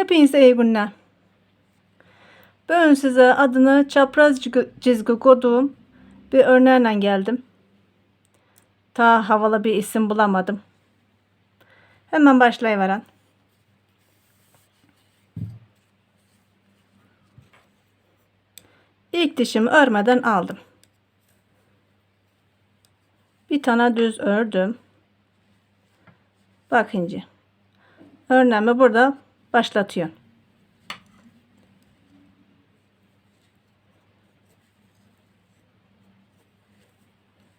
Hepinize iyi günler. Ben size adını çapraz çizgi- koduğum bir örneğine geldim. Ta havalı bir isim bulamadım. Hemen başlayıveren. İlk dişimi örmeden aldım. Bir tane düz ördüm. Bak ince. Örneğimi burada başlatıyorum.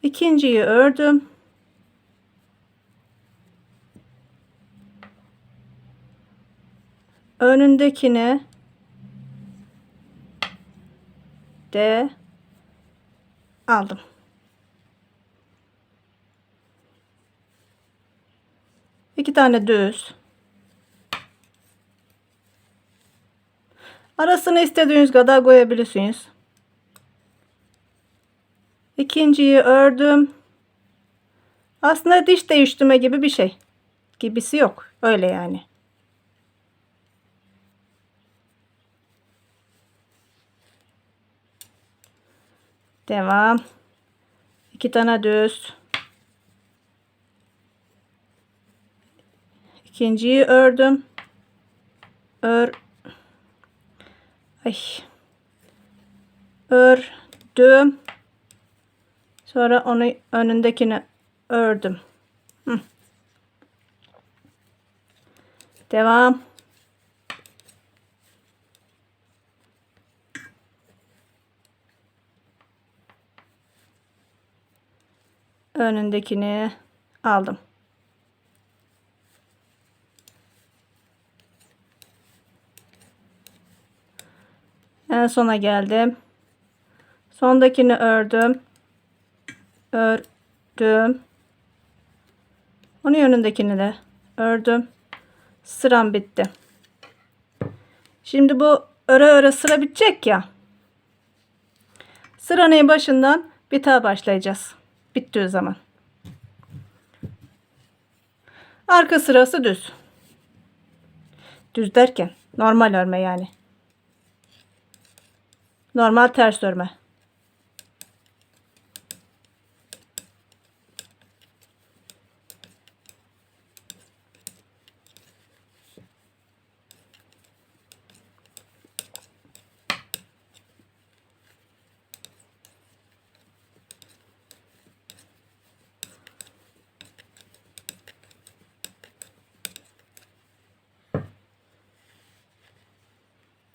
İkinciyi ördüm. Önündekini de aldım. İki tane düz. Arasını istediğiniz kadar koyabilirsiniz. İkinciyi ördüm. Aslında diş değiştirme gibi bir şey. Gibisi yok. Öyle yani. Devam. İki tane düz. İkinciyi ördüm. Ör. Ay. Ördüm. Sonra onu önündekini ördüm. Hı. Devam. Önündekini aldım. En sona geldim. Sondakini ördüm. Ördüm. Onun önündekini de ördüm. Sıram bitti. Şimdi bu öre öre sıra bitecek ya. Sıranın başından daha başlayacağız. Bittiği zaman. Arka sırası düz. Düz derken normal örme yani. Normal ters örme.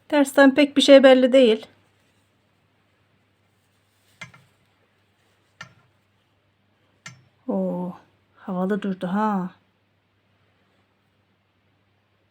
Tersten pek bir şey belli değil. Oo, havalı durdu ha.